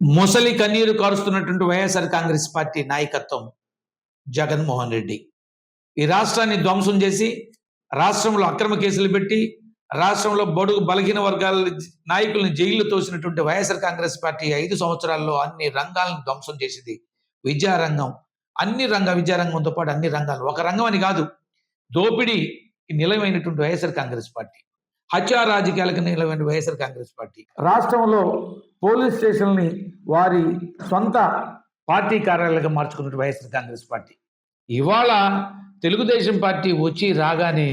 ముసలి కన్నీరు కారుస్తున్నటువంటి వైఎస్ఆర్ కాంగ్రెస్ పార్టీ నాయకత్వం జగన్మోహన్ రెడ్డి. ఈ రాష్ట్రాన్ని ధ్వంసం చేసి రాష్ట్రంలో అక్రమ కేసులు పెట్టి రాష్ట్రంలో బడుగు బలహీన వర్గాల నాయకుల్ని జైలు తోసినటువంటి వైఎస్ఆర్ కాంగ్రెస్ పార్టీ ఐదు సంవత్సరాల్లో అన్ని రంగాలను ధ్వంసం చేసింది. విద్యారంగం అన్ని రంగ విద్యారంగంతో పాటు అన్ని రంగాలు. ఒక రంగం అని కాదు దోపిడీ నిలయమైనటువంటి వైఎస్ఆర్ కాంగ్రెస్ పార్టీ. హత్యా రాజకీయాలకు నిలవైన వైఎస్ఆర్ కాంగ్రెస్ పార్టీ. రాష్ట్రంలో పోలీస్ స్టేషన్ని వారి సొంత పార్టీ కార్యాలయంగా మార్చుకున్నట్టు వైఎస్ఆర్ కాంగ్రెస్ పార్టీ. ఇవాళ తెలుగుదేశం పార్టీ వచ్చి రాగానే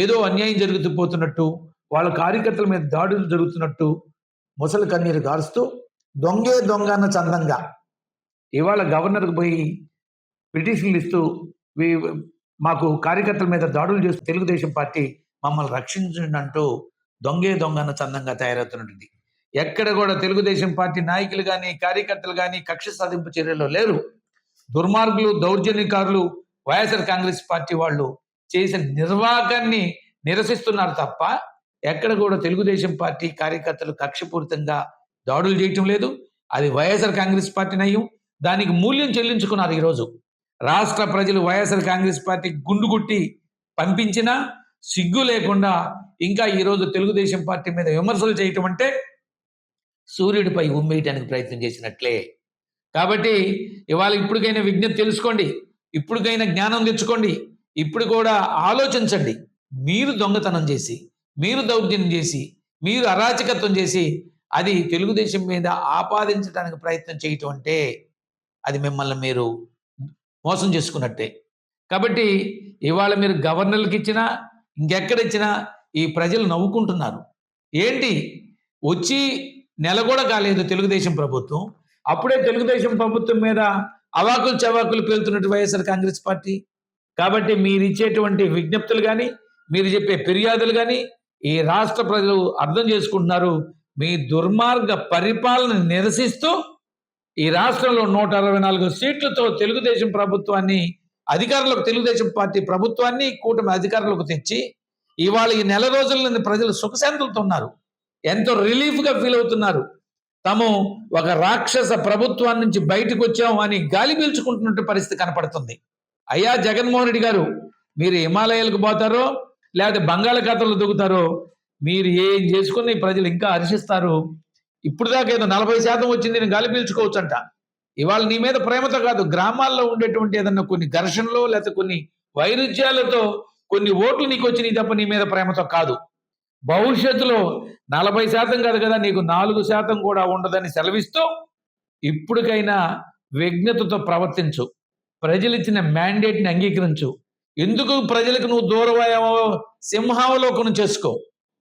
ఏదో అన్యాయం జరుగుతూ పోతున్నట్టు వాళ్ళ కార్యకర్తల మీద దాడులు జరుగుతున్నట్టు ముసలి కన్నీరు గారుస్తూ దొంగే దొంగ అన్న చందంగా ఇవాళ గవర్నర్కి పోయి పిటిషన్లు ఇస్తూ మాకు కార్యకర్తల మీద దాడులు చేస్తూ తెలుగుదేశం పార్టీ మమ్మల్ని రక్షించండి అంటూ దొంగే దొంగ చందంగా తయారవుతున్నది ఎక్కడ కూడా తెలుగుదేశం పార్టీ నాయకులు కానీ కార్యకర్తలు కానీ కక్ష సాధింపు చర్యల్లో లేరు. దుర్మార్గులు దౌర్జన్యకారులు వైఎస్ఆర్ కాంగ్రెస్ పార్టీ వాళ్ళు చేసిన నిర్వాహాన్ని నిరసిస్తున్నారు తప్ప ఎక్కడ కూడా తెలుగుదేశం పార్టీ కార్యకర్తలు కక్షపూరితంగా దాడులు చేయటం లేదు. అది వైఎస్ఆర్ కాంగ్రెస్ పార్టీ నయం. దానికి మూల్యం చెల్లించుకున్నారు ఈరోజు. రాష్ట్ర ప్రజలు వైఎస్ఆర్ కాంగ్రెస్ పార్టీ గుండు గుట్టి పంపించినా సిగ్గు లేకుండా ఇంకా ఈరోజు తెలుగుదేశం పార్టీ మీద విమర్శలు చేయటం అంటే సూర్యుడిపై ఉమ్మేయటానికి ప్రయత్నం చేసినట్లే. కాబట్టి ఇవాళ ఇప్పటికైనా విజ్ఞప్తి తెలుసుకోండి. ఇప్పటికైనా జ్ఞానం తెచ్చుకోండి. ఇప్పుడు కూడా ఆలోచించండి. మీరు దొంగతనం చేసి మీరు దౌర్జన్యం చేసి మీరు అరాచకత్వం చేసి అది తెలుగుదేశం మీద ఆపాదించడానికి ప్రయత్నం చేయటం అంటే అది మిమ్మల్ని మీరు మోసం చేసుకున్నట్టే. కాబట్టి ఇవాళ మీరు గవర్నర్లకు ఇచ్చినా ఇంకెక్కడ ఇచ్చినా ఈ ప్రజలు నవ్వుకుంటున్నారు. ఏంటి? వచ్చి నెల కూడా కాలేదు తెలుగుదేశం ప్రభుత్వం. అప్పుడే తెలుగుదేశం ప్రభుత్వం మీద అవాకులు చవాకులు పేలుతున్నట్టు వైఎస్ఆర్ కాంగ్రెస్ పార్టీ. కాబట్టి మీరు ఇచ్చేటువంటి విజ్ఞప్తులు కానీ మీరు చెప్పే ఫిర్యాదులు కానీ ఈ రాష్ట్ర ప్రజలు అర్థం చేసుకుంటున్నారు. మీ దుర్మార్గ పరిపాలన నిరసిస్తూ ఈ రాష్ట్రంలో నూట అరవై నాలుగు సీట్లతో తెలుగుదేశం ప్రభుత్వాన్ని అధికారంలోకి తెలుగుదేశం పార్టీ ప్రభుత్వాన్ని కూటమి అధికారంలోకి తెచ్చి ఇవాళ ఈ నెల రోజుల నుండి ప్రజలు సుఖశాంతులతో ఉన్నారు ఎంతో రిలీఫ్గా ఫీల్ అవుతున్నారు. తాము ఒక రాక్షస ప్రభుత్వాన్ని నుంచి బయటకు వచ్చాం అని గాలి పీల్చుకుంటున్నట్టు పరిస్థితి కనపడుతుంది. అయ్యా జగన్మోహన్ రెడ్డి గారు మీరు హిమాలయాలకు పోతారో లేకపోతే బంగాళాఖాతంలో దిగుతారో మీరు ఏం చేసుకుని ప్రజలు ఇంకా హర్షిస్తారు ఇప్పుడు దాకా ఏదో నలభై శాతం వచ్చింది నేను గాలి పీల్చుకోవచ్చంట. ఇవాళ నీ మీద ప్రేమతో కాదు గ్రామాల్లో ఉండేటువంటి ఏదన్నా కొన్ని ఘర్షణలో లేకపోతే కొన్ని వైరుధ్యాలతో కొన్ని ఓట్లు నీకు వచ్చినాయి తప్ప నీ మీద ప్రేమతో కాదు. భవిష్యత్తులో నలభై శాతం కాదు కదా నీకు నాలుగు శాతం కూడా ఉండదని సెలవిస్తూ ఇప్పటికైనా విజ్ఞతతో ప్రవర్తించు. ప్రజలు ఇచ్చిన మ్యాండేట్ని అంగీకరించు. ఎందుకు ప్రజలకు నువ్వు దూరమయ్యావో సింహావలోకనం చేసుకో.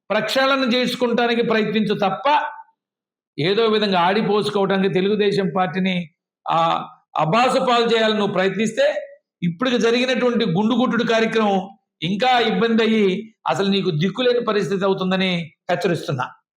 ప్రక్షాళన చేసుకుంటానికి ప్రయత్నించు తప్ప ఏదో విధంగా ఆడిపోసుకోవడానికి తెలుగుదేశం పార్టీని ఆ అభాస పాలు చేయాలని నువ్వు ప్రయత్నిస్తే ఇప్పటికి జరిగినటువంటి గుండుగుట్టుడు కార్యక్రమం ఇంకా ఇబ్బంది అయ్యి అసలు నీకు దిక్కులేని పరిస్థితి అవుతుందని హెచ్చరిస్తున్నా.